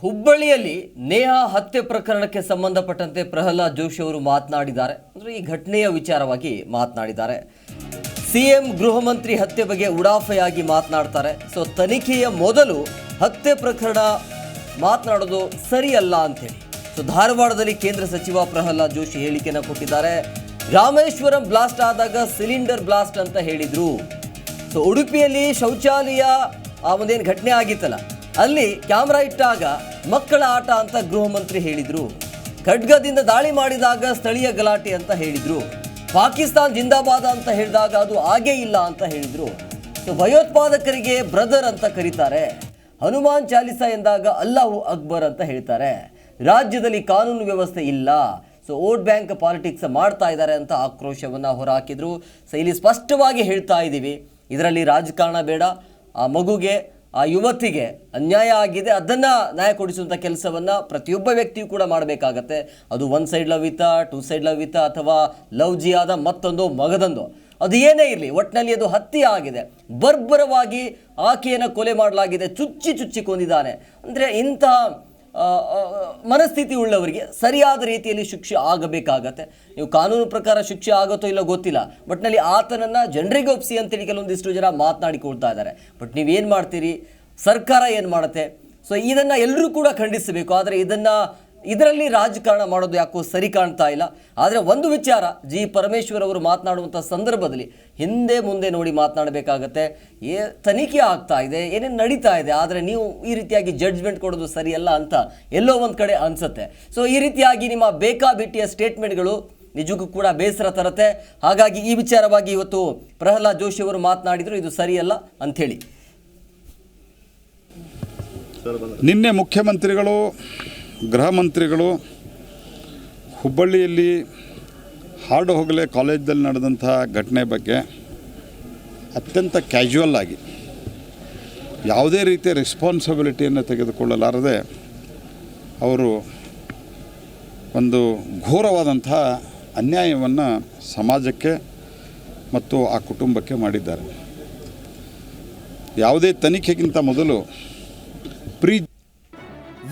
ಹುಬ್ಬಳ್ಳಿಯಲ್ಲಿ ನೇಹಾ ಹತ್ಯೆ ಪ್ರಕರಣಕ್ಕೆ ಸಂಬಂಧಪಟ್ಟಂತೆ ಪ್ರಹ್ಲಾದ್ ಜೋಶಿ ಅವರು ಮಾತನಾಡಿದ್ದಾರೆ. ಅಂದ್ರೆ ಈ ಘಟನೆಯ ವಿಚಾರವಾಗಿ ಮಾತನಾಡಿದ್ದಾರೆ. ಸಿಎಂ ಗೃಹ ಮಂತ್ರಿ ಹತ್ಯೆ ಬಗ್ಗೆ ಉಡಾಫೆಯಾಗಿ ಮಾತನಾಡ್ತಾರೆ. ಸೊ ತನಿಖೆಯ ಮೊದಲು ಹತ್ಯೆ ಪ್ರಕರಣ ಮಾತನಾಡೋದು ಸರಿಯಲ್ಲ ಅಂತೇಳಿ ಸೊ ಧಾರವಾಡದಲ್ಲಿ ಕೇಂದ್ರ ಸಚಿವ ಪ್ರಹ್ಲಾದ್ ಜೋಶಿ ಹೇಳಿಕೆಯನ್ನು ಕೊಟ್ಟಿದ್ದಾರೆ. ರಾಮೇಶ್ವರಂ ಬ್ಲಾಸ್ಟ್ ಆದಾಗ ಸಿಲಿಂಡರ್ ಬ್ಲಾಸ್ಟ್ ಅಂತ ಹೇಳಿದರು. ಸೊ ಉಡುಪಿಯಲ್ಲಿ ಶೌಚಾಲಯ, ಆ ಒಂದೇನು ಘಟನೆ ಆಗಿತ್ತಲ್ಲ. ಅಲ್ಲಿ ಕ್ಯಾಮ್ರಾ ಇಟ್ಟಾಗ ಮಕ್ಕಳ ಆಟ ಅಂತ ಗೃಹ ಮಂತ್ರಿ ಹೇಳಿದ್ರು. ಖಡ್ಗದಿಂದ ದಾಳಿ ಮಾಡಿದಾಗ ಸ್ಥಳೀಯ ಗಲಾಟೆ ಅಂತ ಹೇಳಿದರು. ಪಾಕಿಸ್ತಾನ್ ಜಿಂದಾಬಾದ್ ಅಂತ ಹೇಳಿದಾಗ ಅದು ಆಗೇ ಇಲ್ಲ ಅಂತ ಹೇಳಿದರು. ಸೊ ಭಯೋತ್ಪಾದಕರಿಗೆ ಬ್ರದರ್ ಅಂತ ಕರೀತಾರೆ. ಹನುಮಾನ್ ಚಾಲಿಸ ಎಂದಾಗ ಅಲ್ಲಾಹು ಅಕ್ಬರ್ ಅಂತ ಹೇಳ್ತಾರೆ. ರಾಜ್ಯದಲ್ಲಿ ಕಾನೂನು ವ್ಯವಸ್ಥೆ ಇಲ್ಲ. ಸೊ ವೋಟ್ ಬ್ಯಾಂಕ್ ಪಾಲಿಟಿಕ್ಸ್ ಮಾಡ್ತಾ ಇದ್ದಾರೆ ಅಂತ ಆಕ್ರೋಶವನ್ನು ಹೊರಹಾಕಿದ್ರು. ಸೊ ಇಲ್ಲಿ ಸ್ಪಷ್ಟವಾಗಿ ಹೇಳ್ತಾ ಇದ್ದೀವಿ. ಇದರಲ್ಲಿ ರಾಜಕಾರಣ ಬೇಡ. ಆ ಮಗುಗೆ ಆ ಯುವತಿಗೆ ಅನ್ಯಾಯ ಆಗಿದೆ, ಅದನ್ನು ನ್ಯಾಯ ಕೊಡಿಸುವಂಥ ಕೆಲಸವನ್ನು ಪ್ರತಿಯೊಬ್ಬ ವ್ಯಕ್ತಿಯೂ ಕೂಡ ಮಾಡಬೇಕಾಗತ್ತೆ. ಅದು one side love two side love ಅಥವಾ ಲವ್ ಆದ ಮತ್ತೊಂದು ಮಗದೊಂದು. ಅದು ಏನೇ ಇರಲಿ ಒಟ್ಟಿನಲ್ಲಿ ಅದು ಹತ್ಯೆ ಆಗಿದೆ. ಬರ್ಬರವಾಗಿ ಆಕೆಯನ್ನು ಕೊಲೆ ಮಾಡಲಾಗಿದೆ, ಚುಚ್ಚಿ ಚುಚ್ಚಿ ಕೊಂದಿದ್ದಾನೆ. ಅಂದರೆ ಇಂತಹ ಮನಸ್ಥಿತಿ ಉಳ್ಳವರಿಗೆ ಸರಿಯಾದ ರೀತಿಯಲ್ಲಿ ಶಿಕ್ಷೆ ಆಗಬೇಕಾಗತ್ತೆ. ನೀವು ಕಾನೂನು ಪ್ರಕಾರ ಶಿಕ್ಷೆ ಆಗುತ್ತೋ ಇಲ್ಲ ಗೊತ್ತಿಲ್ಲ ಬಟ್ನಲ್ಲಿ ಆತನನ್ನು ಜನರಿಗೆ ಒಪ್ಪಿಸಿ ಅಂತೇಳಿ ಕೆಲವೊಂದಿಷ್ಟು ಜನ ಮಾತನಾಡಿಕೊಳ್ತಾ ಇದ್ದಾರೆ. ಬಟ್ ನೀವೇನು ಮಾಡ್ತೀರಿ? ಸರ್ಕಾರ ಏನು ಮಾಡುತ್ತೆ? ಸೊ ಇದನ್ನು ಎಲ್ಲರೂ ಕೂಡ ಖಂಡಿಸಬೇಕು, ಆದರೆ ಇದನ್ನು ಇದರಲ್ಲಿ ರಾಜಕಾರಣ ಮಾಡೋದು ಯಾಕೋ ಸರಿ ಕಾಣ್ತಾ ಇಲ್ಲ. ಆದರೆ ಒಂದು ವಿಚಾರ, ಜಿ ಪರಮೇಶ್ವರ್ ಅವರು ಮಾತನಾಡುವಂಥ ಸಂದರ್ಭದಲ್ಲಿ ಹಿಂದೆ ಮುಂದೆ ನೋಡಿ ಮಾತನಾಡಬೇಕಾಗತ್ತೆ. ಏ, ತನಿಖೆ ಆಗ್ತಾ ಇದೆ, ಏನೇನು ನಡೀತಾ ಇದೆ, ಆದರೆ ನೀವು ಈ ರೀತಿಯಾಗಿ ಜಡ್ಜ್ಮೆಂಟ್ ಕೊಡೋದು ಸರಿಯಲ್ಲ ಅಂತ ಎಲ್ಲೋ ಒಂದು ಕಡೆ ಅನಿಸುತ್ತೆ. ಸೊ ಈ ರೀತಿಯಾಗಿ ನಿಮ್ಮ ಬೇಕಾಬಿಟ್ಟಿಯ ಸ್ಟೇಟ್ಮೆಂಟ್ಗಳು ನಿಜಕ್ಕೂ ಕೂಡ ಬೇಸರ ತರತ್ತೆ. ಹಾಗಾಗಿ ಈ ವಿಚಾರವಾಗಿ ಇವತ್ತು ಪ್ರಹ್ಲಾದ್ ಜೋಶಿ ಅವರು ಮಾತನಾಡಿದರು, ಇದು ಸರಿಯಲ್ಲ ಅಂಥೇಳಿ. ನಿನ್ನೆ ಮುಖ್ಯಮಂತ್ರಿಗಳು ಗೃಹ ಮಂತ್ರಿಗಳು ಹುಬ್ಬಳ್ಳಿಯಲ್ಲಿ ಹಾಡು ಹೋಗಲೆ ಕಾಲೇಜಲ್ಲಿ ನಡೆದಂಥ ಘಟನೆ ಬಗ್ಗೆ ಅತ್ಯಂತ ಕ್ಯಾಶುವಲ್ ಆಗಿ ಯಾವುದೇ ರೀತಿಯ ರೆಸ್ಪಾನ್ಸಿಬಿಲಿಟಿಯನ್ನು ತೆಗೆದುಕೊಳ್ಳಲಾರದೆ ಅವರು ಒಂದು ಘೋರವಾದಂಥ ಅನ್ಯಾಯವನ್ನು ಸಮಾಜಕ್ಕೆ ಮತ್ತು ಆ ಕುಟುಂಬಕ್ಕೆ ಮಾಡಿದ್ದಾರೆ. ಯಾವುದೇ ತನಿಖೆಗಿಂತ ಮೊದಲು ಪ್ರೀ